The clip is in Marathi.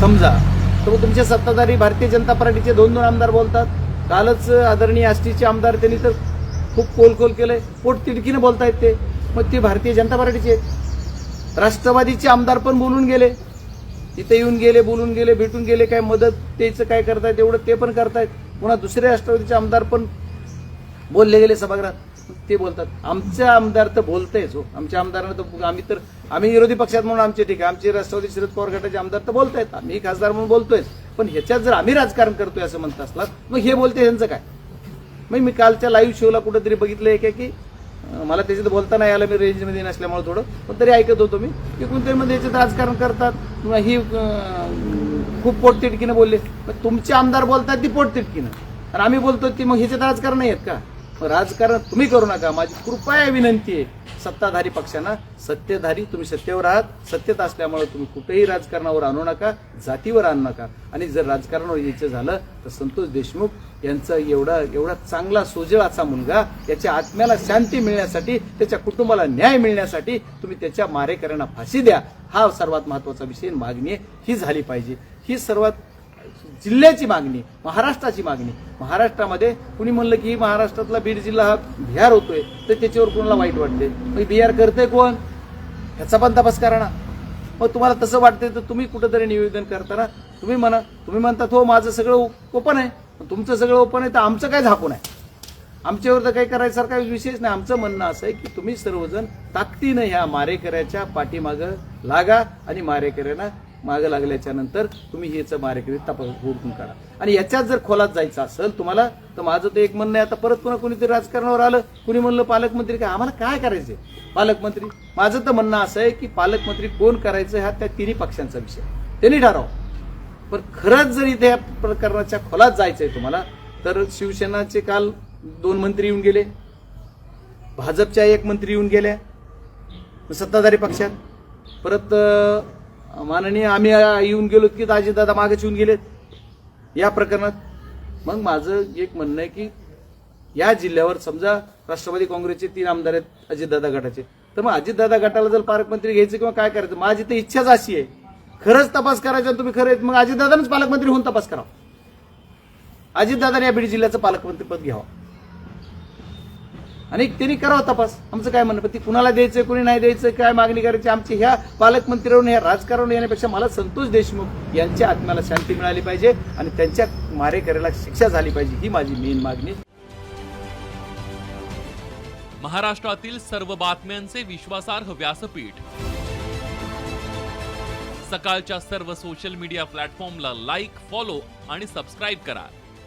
समजा. तर मग तुमचे सत्ताधारी भारतीय जनता पार्टीचे दोन दोन आमदार बोलतात. कालच आदरणीय आष्टीचे आमदार त्यांनी तर खूप कोलकोल केलंय. पोटतिडकीनं बोलतायत ते. मग ते भारतीय जनता पार्टीचे आहेत. राष्ट्रवादीचे आमदार पण बोलून गेले. तिथे येऊन गेले बोलून गेले भेटून गेले. काय मदत त्याचं काय करतायत एवढं ते पण करतायत. पुन्हा दुसरे राष्ट्रवादीचे आमदार पण बोलले गेले सभागृहात. ते बोलतात. आमचे आमदार तर बोलतायच हो. आमच्या आमदारांना तर आम्ही तर आम्ही विरोधी पक्षात म्हणून आमचे ठीक आहे. आमचे राष्ट्रवादी शरद पवार गटाचे आमदार तर बोलतायत. आम्ही खासदार म्हणून बोलतोय पण ह्याच्यात जर आम्ही राजकारण करतोय असं म्हणत असलात मग हे बोलते ह्यांचं काय? मग मी कालच्या लाईव्ह शोला कुठेतरी बघितलंय काय की मला त्याच्यात बोलता नाही आलं मी रेंजमध्ये नसल्यामुळे थोडं. पण तरी ऐकत होतो मी की कोणतरी मध्ये याच्यात राजकारण करतात. किंवा ही खूप पोटतिडकीनं बोलले. तुमचे आमदार बोलतात ती पोटतिडकीनं आणि आम्ही बोलतो ती मग ह्याच्यात राजकारण नाही आहेत का? राजकारण तुम्ही करू नका. माझी कृपया विनंती आहे. सत्ताधारी पक्षांना सत्तेधारी तुम्ही सत्तेवर आहात. सत्तेत असल्यामुळे तुम्ही कुठेही राजकारणावर आणू नका जातीवर आणू नका. आणि जर राजकारणावर यायचं झालं तर संतोष देशमुख यांचा एवढा एवढा चांगला सोजळाचा मुलगा याच्या आत्म्याला शांती मिळण्यासाठी त्याच्या कुटुंबाला न्याय मिळण्यासाठी तुम्ही त्याच्या मारेकऱ्यांना फाशी द्या. हा सर्वात महत्त्वाचा विषय मागणी आहे. ही झाली पाहिजे. ही सर्वात जिल्ह्याची मागणी महाराष्ट्राची मागणी. महाराष्ट्रामध्ये कुणी म्हणलं की महाराष्ट्रातला बीड जिल्हा हा बिहार होतोय तर त्याच्यावर कोणाला वाईट वाटते मग बिहार करते कोण? ह्याचा पण तपास करा ना. मग तुम्हाला तसं वाटतंय तर तुम्ही कुठंतरी निवेदन करताना तुम्ही म्हणा. तुम्ही म्हणतात हो माझं सगळं ओपन आहे. पण तुमचं सगळं ओपन आहे तर आमचं काय झाकून आहे? आमच्यावर तर काही करायसारखा विशेष नाही. आमचं म्हणणं असं आहे की तुम्ही सर्वजण ताकदीनं ह्या मारेकऱ्याच्या पाठीमागं लागा आणि मारेकऱ्यांना मागं लागल्याच्या नंतर तुम्ही ह्याचं मारेकरी तपास हुडकून काढा. आणि याच्यात जर खोलात जायचं असेल तुम्हाला तर माझं तर एक म्हणणं आहे आता परत पुन्हा कोणीतरी राजकारणावर आलं कुणी म्हणलं पालकमंत्री काय? आम्हाला काय करायचंय? पालकमंत्री? माझं तर म्हणणं असं आहे की पालकमंत्री कोण करायचं हा त्या तिन्ही पक्षांचा विषय. त्यांनी ठराव. पण खरंच जर इथे या प्रकरणाच्या खोलात जायचंय तुम्हाला तर शिवसेनाचे काल दोन मंत्री येऊन गेले. भाजपच्या एक मंत्री येऊन गेल्या. सत्ताधारी पक्षात. परत माननीय आम्ही येऊन गेलो की दादा मागेच येऊन गेलेत. या प्रकरणात मग माझं एक म्हणणं आहे की या जिल्ह्यावर समजा राष्ट्रवादी काँग्रेसचे तीन आमदार आहेत अजितदादा गटाचे तर मग अजितदादा गटाला जर पालकमंत्री घ्यायचं किंवा काय करायचं? माझी तर इच्छाच अशी आहे. खरंच तपास करायचा आणि तुम्ही खरं आहेत, मग अजितदादानंच पालकमंत्री होऊन तपास करा अजितदादाने या बीड जिल्ह्याचं पालकमंत्रीपद घ्यावं. आणि त्यांनी करावा तपास. आमचं काय म्हणणं? ती कुणाला द्यायचं कुणी नाही द्यायचं काय मागणी करायची? आमची ह्या पालकमंत्र्यांवर ह्या राजकारण येण्यापेक्षा मला संतोष देशमुख यांच्या आत्म्याला शांती मिळाली पाहिजे आणि त्यांच्या मारेकऱ्याला शिक्षा झाली पाहिजे ही माझी मेन मागणी. महाराष्ट्रातील सर्व बातम्यांचे विश्वासार्ह व्यासपीठ. सकाळच्या सर्व सोशल मीडिया प्लॅटफॉर्मला लाईक फॉलो आणि सबस्क्राईब करा.